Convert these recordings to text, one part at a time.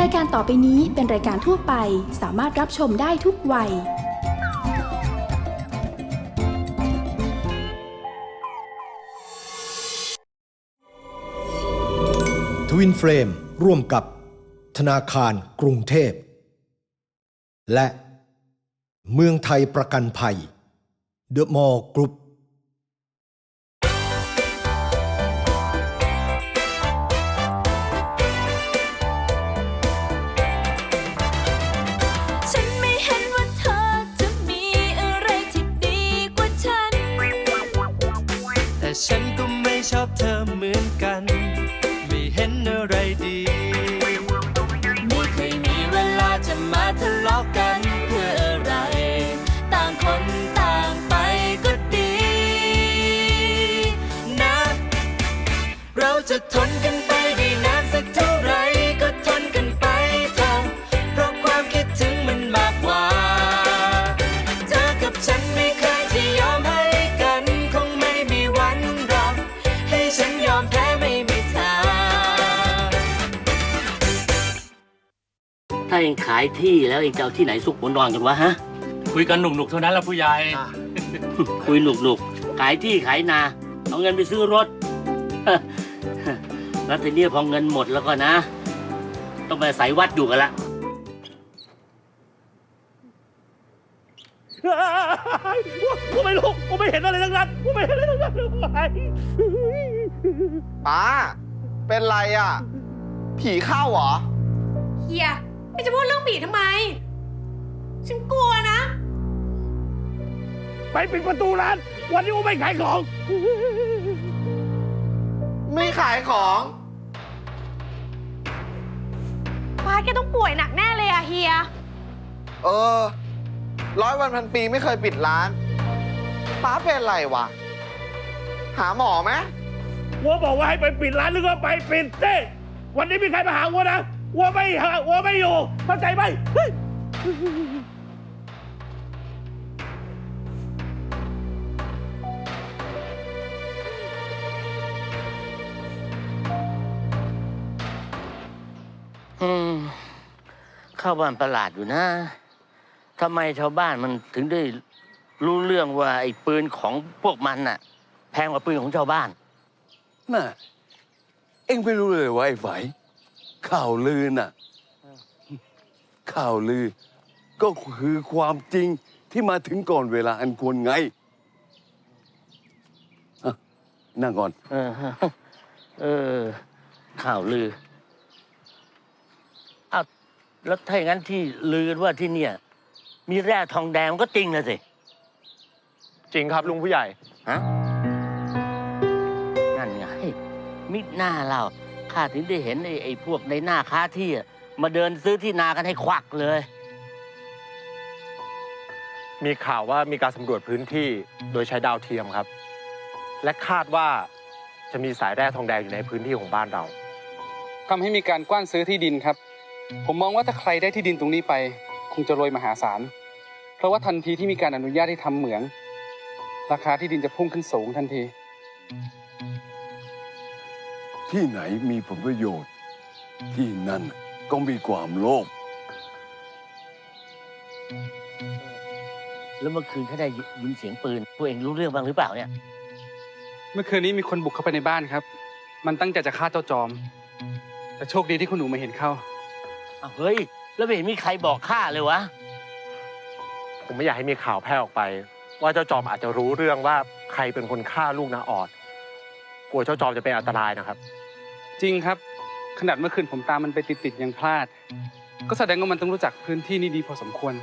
รายการต่อไปนี้เป็นรายการทั่วไป สามารถรับชมได้ทุกวัย ทวินเฟรมร่วมกับธนาคารกรุงเทพ และเมืองไทยประกันภัย เดอะมอลล์กรุ๊ป เราจะทนกันไปได้นานสักเท่าไหรก็ทนกันไปเถอะเพราะความคิดถึงมันมากกว่า เธอกับฉันไม่เคยที่ยอมให้กัน คงไม่มีวันหรอกให้ฉันยอมแพ้ไม่มีทาง ถ้าเองขายที่แล้วเองจะเอาที่ไหนสุกบนนอนกันวะฮะ คุยกันหนุกๆเท่านั้นแหละผู้ใหญ่ คุยหนุกๆขายที่ขายนา เอาเงินไปซื้อรถ แล้วทีนี้พอเงินหมดแล้วก็นะ ต้องไปอาศัยวัดอยู่กันละกูไม่รู้กูไม่เห็นอะไรทั้งนั้นกูไม่เห็นอะไรทั้งนั้นเลยป้า เป็นไรอะ ผีเข้าเหรอ เฮียไม่จะพูดเรื่องผีทำไม ฉันกลัวนะ ไปปิดประตูร้าน วันนี้กูไม่ขายของ ไม่ขายของป้าแกต้องป่วยหนักแน่เลยอะเฮีย เออ ร้อยวันพันปีไม่เคยปิดร้าน ป้าเป็นไรวะ หาหมอไหมวัวบอกว่าให้ไปปิดร้านนึกว่าไปปิดเต้วันนี้มีใครมาหาวัวนะวัวไม่หาวัวไม่อยู่เข้าใจไหมเฮ้ย เข้าบ้านประหลาดอยู่นะทำไมชาวบ้านมันถึงได้รู้เรื่องว่าไอ้ปืนของพวกมันน่ะ แพงกว่าปืนของชาวบ้าน น่ะ เอ็งไม่รู้เลยว่าไอ้ไฝข่าวลือน่ะ ข่าวลือ ก็คือความจริงที่มาถึงก่อนเวลาอันควรไงอะนั่งก่อน เออ เออ ข่าวลืออ้าว แล้วถ้าอย่างนั้นที่ลือกันว่าที่เนี่ย มีแร่ทองแดงมันก็จริงนะสิ จริงครับลุงผู้ใหญ่ ฮะ นั่นไง มิดหน้าเราข้าถึงได้เห็นไอ้ไอ้พวกในหน้าค้าที่อะมาเดินซื้อที่นากันให้ควักเลย มีข่าวว่ามีการสำรวจพื้นที่โดยใช้ดาวเทียมครับ และคาดว่าจะมีสายแร่ทองแดงอยู่ในพื้นที่ของบ้านเรา ทำให้มีการกว้านซื้อที่ดินครับ ผมมองว่าถ้าใครได้ที่ดินตรงนี้ไป คงจะรวยมหาศาล เพราะว่าทันทีที่มีการอนุญาตให้ทำเหมือง ราคาที่ดินจะพุ่งขึ้นสูงทันที ที่ไหนมีผลประโยชน์ ที่นั่นก็มีความโลภแล้วเมื่อคืนเขาได้ยินเสียงปืนพวกเองรู้เรื่องบ้างหรือเปล่าเนี่ย เมื่อคืนนี้มีคนบุกเข้าไปในบ้านครับ มันตั้งใจจะฆ่าเจ้าจอม แต่โชคดีที่คุณหนูมาเห็นเข้า อ้าวเฮ้ย แล้วไม่เห็นมีใครบอกข้าเลยวะ ผมไม่อยากให้มีข่าวแพร่ออกไป ว่าเจ้าจอมอาจจะรู้เรื่องว่าใครเป็นคนฆ่าลูกนาออด กลัวเจ้าจอมจะเป็นอันตรายนะครับ จริงครับ ขนาดเมื่อคืนผมตามมันไปติดๆยังพลาด ก็แสดงว่ามันต้องรู้จักพื้นที่นี้ดีพอสมควร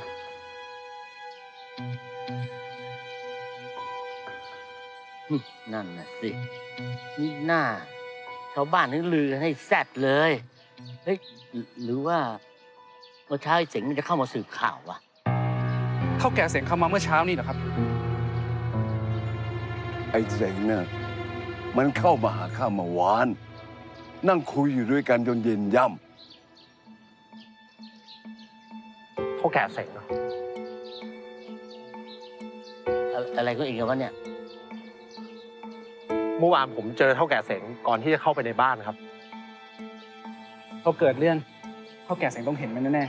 นั่นน่ะสินี่หน้าชาวบ้านนึกลือกันให้แซดเลย เฮ้ยหรือว่าเมื่อเช้าไอ้เจ๋งมันจะเข้ามาสืบข่าววะเท่าแก่เสียงเข้ามาเมื่อเช้านี่เหรอครับ ไอ้เสงน่ะมันเข้ามาหาข้าเมื่อวาน นั่งคุยอยู่ด้วยกันจนเย็นย่เท่าแก่เสงเนอะอะอะไรก็อีกแล้ววะเนี่ย เมื่อวานผมเจอเท่าแก่เสงก่อนที่จะเข้าไปในบ้านครับ พอเกิดเรื่องเท่าแก่เสงต้องเห็นมันแน่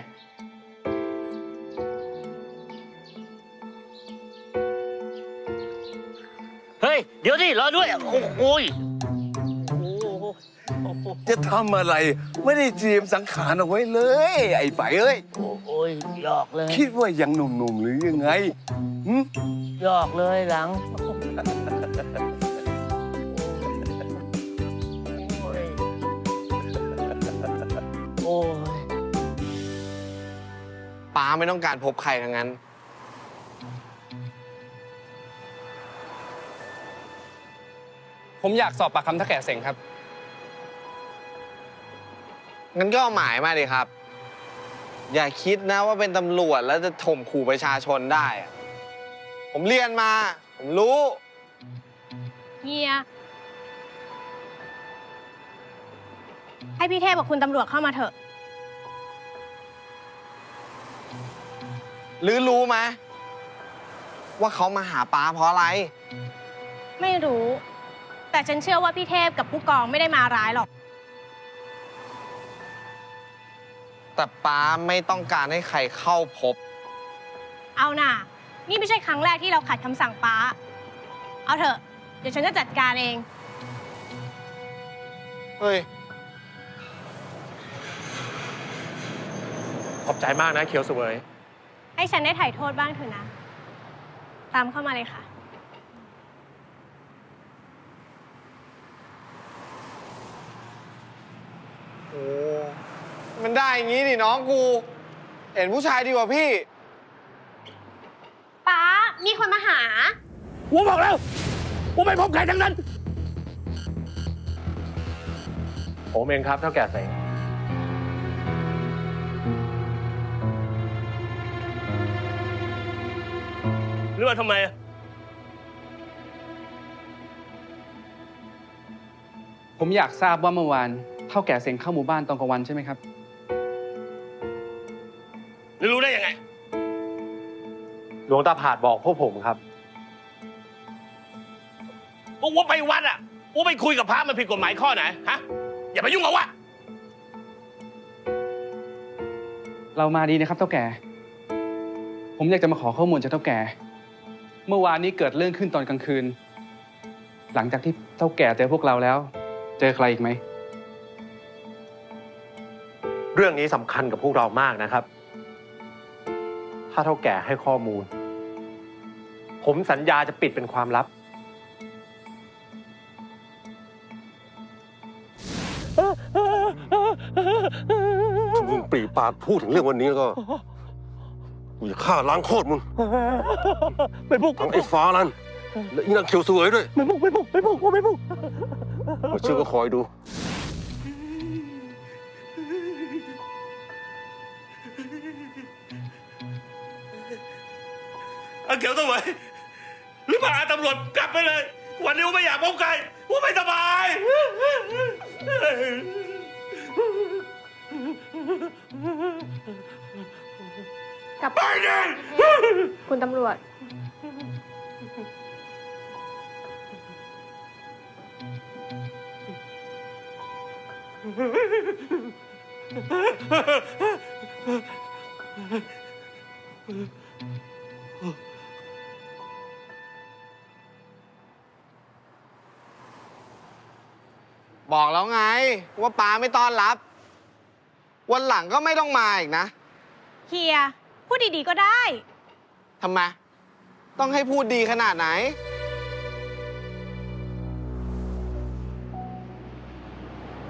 เฮ้ย เดี๋ยวดิรอด้วย โอ้โหโอ้ยโอ้โหโอ้โหจะทำอะไร ไม่ได้เตรียมสังขารเอาไว้เลย ไอ้ไฝเอ้ย โอ้ยหยอกเลยคิดว่ายังหนุ่มๆหรือยังไงหึหยอกเลยหลัง โป้าไม่ต้องการพบใครทั้งนั้นๆผมอยากสอบปากคำเท่าแก่เสงครับ งั้นก็เอาหมายมาดิครับ อย่าคิดนะว่าเป็นตำรวจแล้วจะถ่มขู่ประชาชนได้อะผมเรียนมา ผมรู้ เฮีย ให้พี่เทพกับคุณตำรวจเข้ามาเถอะ หรือรู้ไหมว่าเขามาหาป้าเพราะอะไร ไม่รู้ แต่ฉันเชื่อว่าพี่เทพกับผู้กองไม่ได้มาร้ายหรอก แต่ป้าไม่ต้องการให้ใครเข้าพบ เอาน่ะ นี่ไม่ใช่ครั้งแรกที่เราขัดคำสั่งป้า เอาเถอะ เดี๋ยวฉันจะจัดการเอง เฮ้ย ขอบใจมากนะเคียวเสวย ให้ฉันได้ถ่ายโทษบ้างเถอะนะ ตามเข้ามาเลยค่ะ โอ้มันได้อย่างงี้นี่น้องกู เห็นผู้ชายดีกว่าพี่ป้ามีคนมาหาวัวบอกแล้ววัวไม่พบใครทั้งนั้น ผมเองครับเท่าแก่เสง รือว่าทำไมอะผมอยากทราบว่าเมื่อวานเท่าแก่เสงเข้าหมู่บ้านตอนกลางวันใช่ไหมครับหรือรู้ได้ยังไง หลวงตาผาดบอกพวกผมครับว่าวัวไปวัดอะวัวไปคุยกับพระมันผิดกฎหมายข้อไหนฮะ อย่าไปยุ่งกับวะเรามาดีนะครับเท่าแก่ ผมอยากจะมาขอข้อมูลจากเท่าแก่ เมื่อวานนี้เกิดเรื่องขึ้นตอนกลางคืน หลังจากที่เท่าแก่เจอพวกเราแล้ว เจอใครอีกไหม เรื่องนี้สำคัญกับพวกเรามากนะครับ ถ้าเท่าแก่ให้ข้อมูล ผมสัญญาจะปิดเป็นความลับ มึงปรีปากพูดถึงเรื่องวันนี้แล้วก็ กูจะฆ่าล้างโคตรมึงไม่พุกทั้งไอ้ฟ้านั่นและอีนางเขียวสวยด้วย ไม่พุกไม่พุกไม่พุกวัวไม่พุกมาเชื่อก็คอยดูเอาเขียวตัวไว้หรือพาตำรวจกลับไปเลย วันนี้วัวไม่อยากพบใครวัวไม่สบาย กลับไปดิคุณตำรวจ บอกแล้วไง ว่าป้าไม่ต้อนรับ วันหลังก็ไม่ต้องมาอีกนะ เฮีย พูดดีๆก็ได้ ทำไม ต้องให้พูดดีขนาดไหน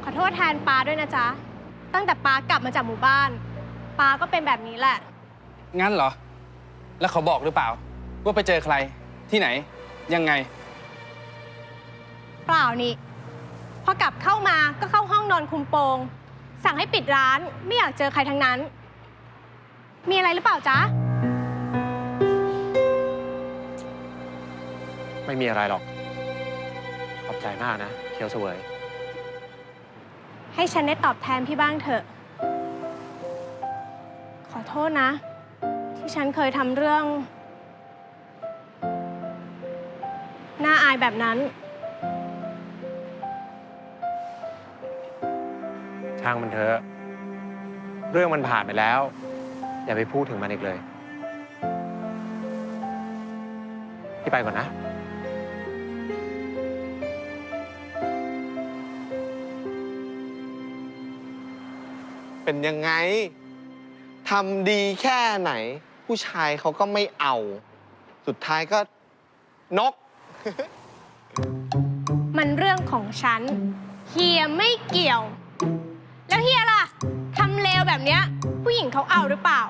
ขอโทษแทนป้าด้วยนะจ๊ะ ตั้งแต่ป้ากลับมาจากหมู่บ้านป้าก็เป็นแบบนี้แหละ งั้นเหรอ แล้วเขาบอกหรือเปล่า ว่าไปเจอใครที่ไหน ยังไง เปล่านี่พอกลับเข้ามาก็เข้าห้องนอนคุมโปง สั่งให้ปิดร้านไม่อยากเจอใครทั้งนั้น มีอะไรหรือเปล่าจ๊ะ ไม่มีอะไรหรอก ขอบใจมากนะ เคียวเสวย ให้ฉันได้ตอบแทนพี่บ้างเถอะ ขอโทษนะ ที่ฉันเคยทำเรื่อง น่าอายแบบนั้น ช่างมันเถอะ เรื่องมันผ่านไปแล้ว อย่าไปพูดถึงมันอีกเลย พี่ไปก่อนนะ เป็นยังไง ทำดีแค่ไหน ผู้ชายเขาก็ไม่เอา สุดท้ายก็นก มันเรื่องของฉัน เฮียไม่เกี่ยวแล้วเฮียล่ะ ทำเลวแบบเนี้ยผู้หญิงเขาเอาหรือเปล่า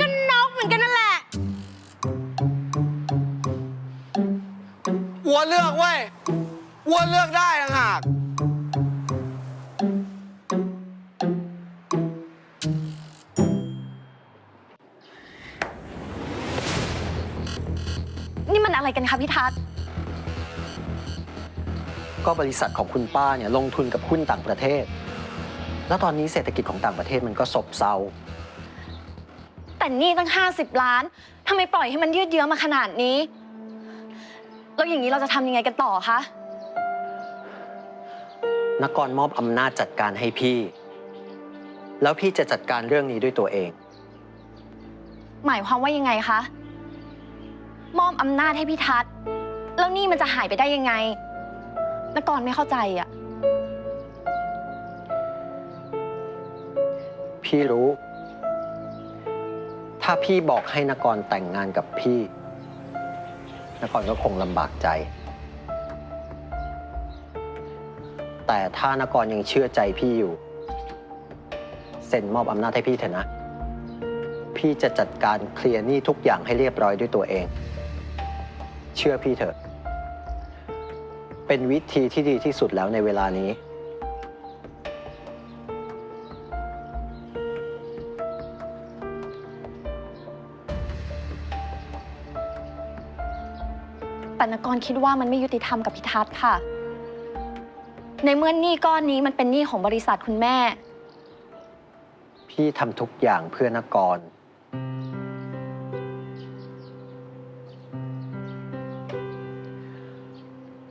ก็นกเหมือนกันนั่นแหละ วัวเลือกเว้ยวัวเลือกได้ต่างหากนี่มันอะไรกันคะพี่ทัศน์ก็บริษัทของคุณป้าเนี่ยลงทุนกับหุ้นต่างประเทศ แล้วตอนนี้เศรษฐกิจของต่างประเทศมันก็ซบเซา แต่นี่ตั้ง 50 ล้านทำไมปล่อยให้มันยืดเยื้อมาขนาดนี้ แล้วอย่างนี้เราจะทำยังไงกันต่อคะ นกรมอบอำนาจจัดการให้พี่ แล้วพี่จะจัดการเรื่องนี้ด้วยตัวเอง หมายความว่ายังไงคะ มอบอำนาจให้พี่ทัศน์แล้วนี่มันจะหายไปได้ยังไงนกรไม่เข้าใจอะ พี่รู้ ถ้าพี่บอกให้นกรแต่งงานกับพี่ นกรก็คงลำบากใจ แต่ถ้านกรยังเชื่อใจพี่อยู่ เซ็นมอบอำนาจให้พี่เถอะนะ พี่จะจัดการเคลียร์หนี้ทุกอย่างให้เรียบร้อยด้วยตัวเอง เชื่อพี่เถอะ เป็นวิธีที่ดีที่สุดแล้วในเวลานี้ แต่นกรคิดว่ามันไม่ยุติธรรมกับพี่ทัศน์ค่ะ ในเมื่อหนี้ก้อนนี้มันเป็นหนี้ของบริษัทคุณแม่ พี่ทำทุกอย่างเพื่อนกร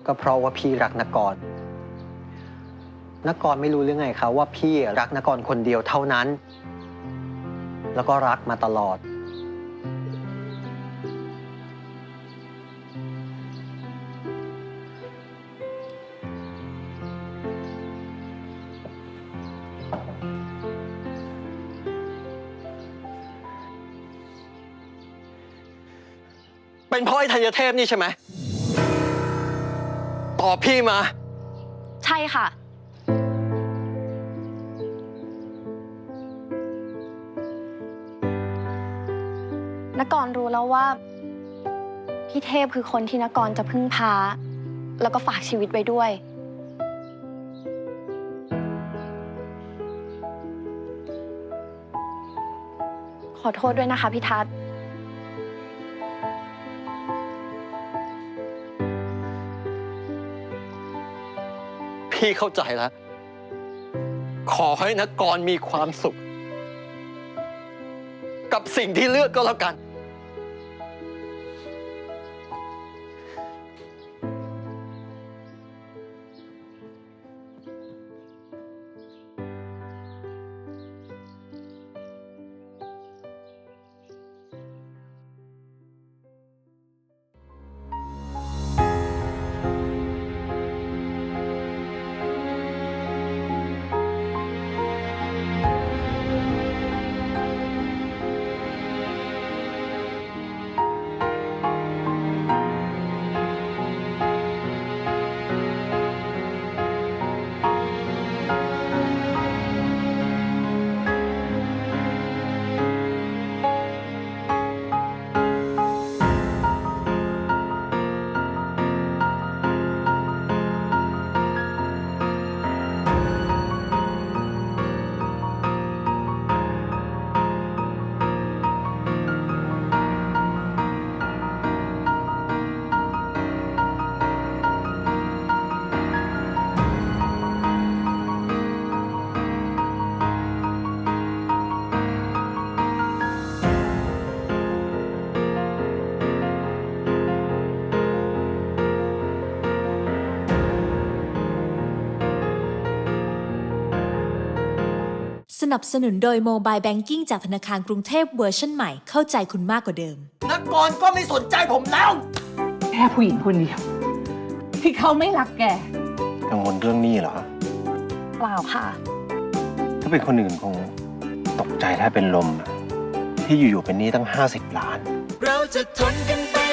ก็เพราะว่าพี่รักนกร นกรไม่รู้เรื่องไงคะว่าพี่รักนกรคนเดียวเท่านั้น แล้วก็รักมาตลอด เป็นเพราะไอ้ธัญเทพนี่ใช่ไหม ตอบพี่มา ใช่ค่ะ นกรรู้แล้วว่า พี่เทพคือคนที่นกรจะพึ่งพา แล้วก็ฝากชีวิตไว้ด้วย ขอโทษด้วยนะคะพี่ทัศน์ พี่เข้าใจแล้ว ขอให้นักกรมีความสุข กับสิ่งที่เลือกก็แล้วกัน สนับสนุนโดยโมบายแบงกิ้งจากธนาคารกรุงเทพเวอร์ชันใหม่เข้าใจคุณมากกว่าเดิม นักกรก็ไม่สนใจผมแล้ว แค่ผู้หญิงคนเดียว ที่เขาไม่รักแกกังวลเรื่องหนี้เหรอเปล่าค่ะ ถ้าเป็นคนอื่นคงตกใจถ้าเป็นลมอะที่อยู่ๆเป็นหนี้ตั้ง 50 ล้าน เราจะทนกันไป